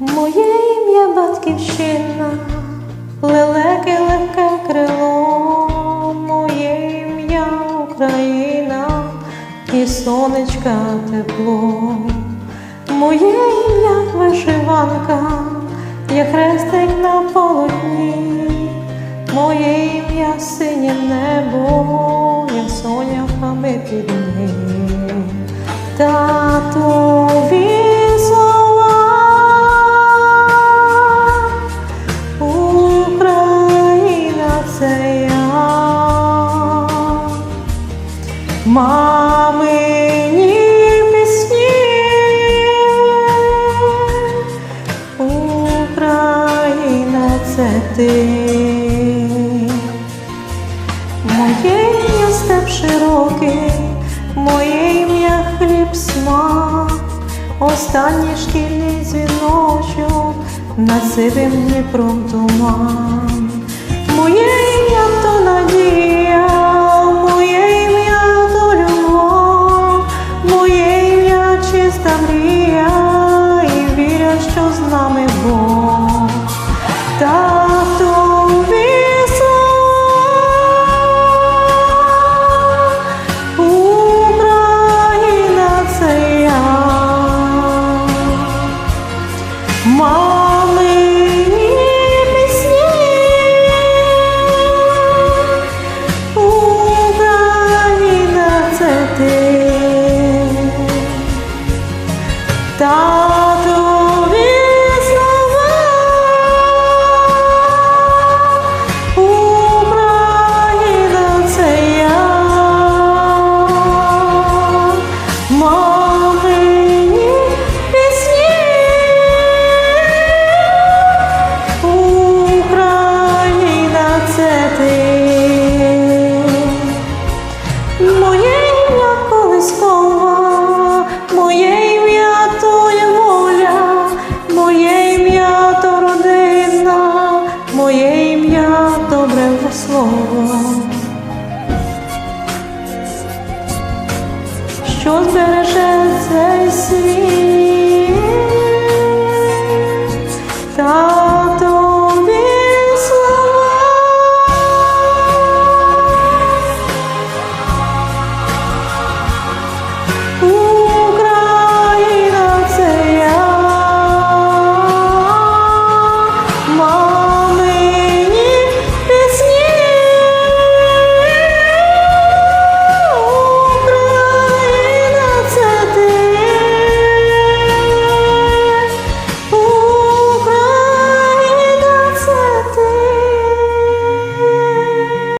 Моє ім'я батьківщина, лелеки легке крило, моє ім'я Україна і сонечка тепло, моє ім'я вишиванка, є хрестик на полотні, моє ім'я синє небо, я соняхами під ним. Мамині пісні, Україна це ти. Моє ім'я степ широкий, моє ім'я хліб смак, останній шкільний дзвіночок над сивим Дніпром туман. Моє ім'я то надія, Що збереже цей світ,